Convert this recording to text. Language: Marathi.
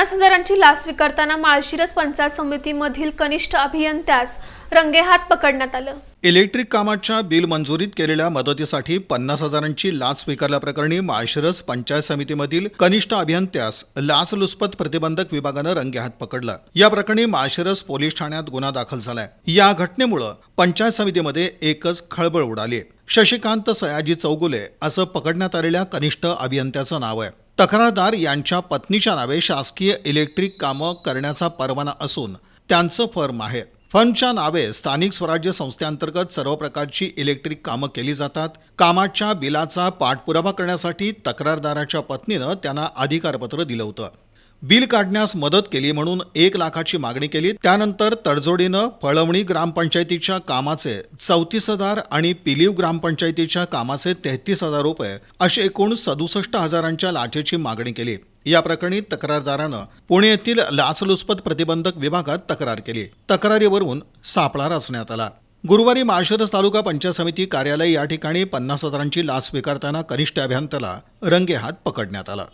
पन्नास हजारांची लाच स्वीकारताना माळशिरस पंचायत समितीमधील कनिष्ठ अभियंत्यास रंगेहात पकडण्यात आलं. इलेक्ट्रिक कामाच्या बिल मंजुरीत केलेल्या मदतीसाठी पन्नास हजारांची लाच स्वीकारल्याप्रकरणी माळशिरस पंचायत समितीमधील कनिष्ठ अभियंत्यास लाचलुचपत प्रतिबंधक विभागानं रंगेहात पकडलं. या प्रकरणी माळशिरस पोलीस ठाण्यात गुन्हा दाखल झालाय. या घटनेमुळं पंचायत समितीमध्ये एकच खळबळ उडाली. शशिकांत सयाजी चौगुले असं पकडण्यात आलेल्या कनिष्ठ अभियंत्याचं नाव आहे. तक्रारदार यांच्या पत्नीच्या नावे शासकीय इलेक्ट्रिक कामं करण्याचा परवाना असून त्यांचं फर्म आहे. फर्मच्या नावे स्थानिक स्वराज्य संस्थेअंतर्गत सर्व प्रकारची इलेक्ट्रिक कामं केली जातात. कामाच्या बिलाचा पाठपुरावा करण्यासाठी तक्रारदाराच्या पत्नीनं त्यांना अधिकारपत्र दिलं होतं. बिल काढण्यास मदत केली म्हणून एक लाखाची मागणी केली. त्यानंतर तडजोडीनं फळवणी ग्रामपंचायतीच्या कामाचे चौतीस हजार आणि पिलीव ग्रामपंचायतीच्या कामाचे तेहतीस हजार रुपये अशी एकूण सदुसष्ट हजारांच्या लाचेची मागणी केली. या प्रकरणी तक्रारदारानं पुणे येथील लाचलुचपत प्रतिबंधक विभागात तक्रार केली. तक्रारीवरून सापळा रचण्यात आला. गुरुवारी माळशिरस तालुका पंचायत समिती कार्यालय या ठिकाणी पन्नास हजारांची लाच स्वीकारताना कनिष्ठ अभियंत्याला रंगेहात पकडण्यात आला.